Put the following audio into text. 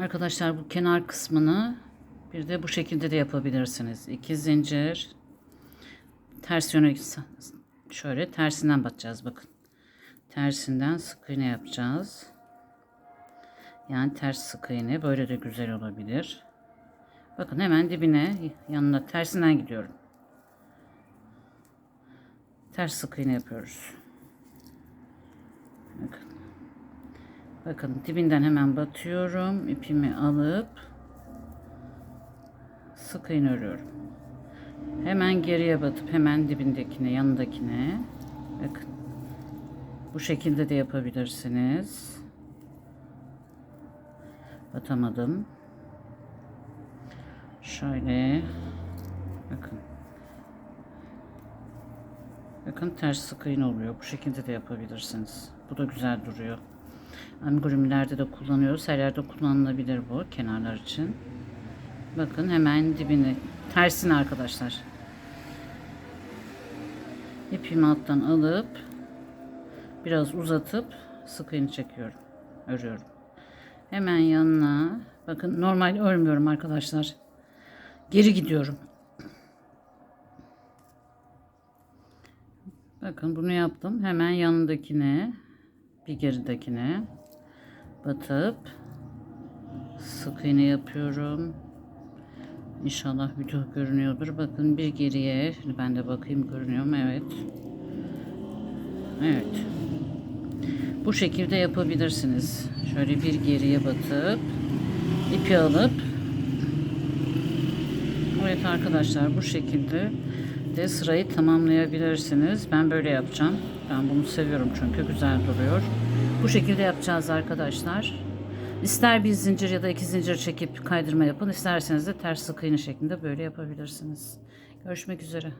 Arkadaşlar bu kenar kısmını bir de bu şekilde de yapabilirsiniz. İki zincir ters yöne şöyle tersinden batacağız bakın. Tersinden sık iğne yapacağız. Yani ters sık iğne böyle de güzel olabilir. Bakın hemen dibine yanına tersinden gidiyorum. Ters sık iğne yapıyoruz. Bakın. Bakın dibinden hemen batıyorum. ipimi alıp sık iğne örüyorum. Hemen geriye batıp hemen dibindekine, yanındakine. Bakın. Bu şekilde de yapabilirsiniz. Batamadım. Şöyle. Bakın. Bakın ters sık iğne oluyor. Bu şekilde de yapabilirsiniz. Bu da güzel duruyor. Amigurumi'lerde de kullanıyoruz. Her yerde kullanılabilir bu kenarlar için. Bakın hemen dibini tersine arkadaşlar. İpimi alttan alıp biraz uzatıp sık çekiyorum. Örüyorum. Hemen yanına bakın normal örmüyorum arkadaşlar. Geri gidiyorum. Bakın bunu yaptım. Hemen yanındakine bir geridekine batıp sık iğne yapıyorum. İnşallah video görünüyordur. Bakın bir geriye. Şimdi ben de bakayım görünüyor mu? Evet. Evet. Bu şekilde yapabilirsiniz. Şöyle bir geriye batıp ipi alıp Evet arkadaşlar bu şekilde de sırayı tamamlayabilirsiniz. Ben böyle yapacağım. Ben bunu seviyorum çünkü güzel duruyor. Bu şekilde yapacağız arkadaşlar. İster bir zincir ya da iki zincir çekip kaydırma yapın. İsterseniz de ters sık iğne şeklinde böyle yapabilirsiniz. Görüşmek üzere.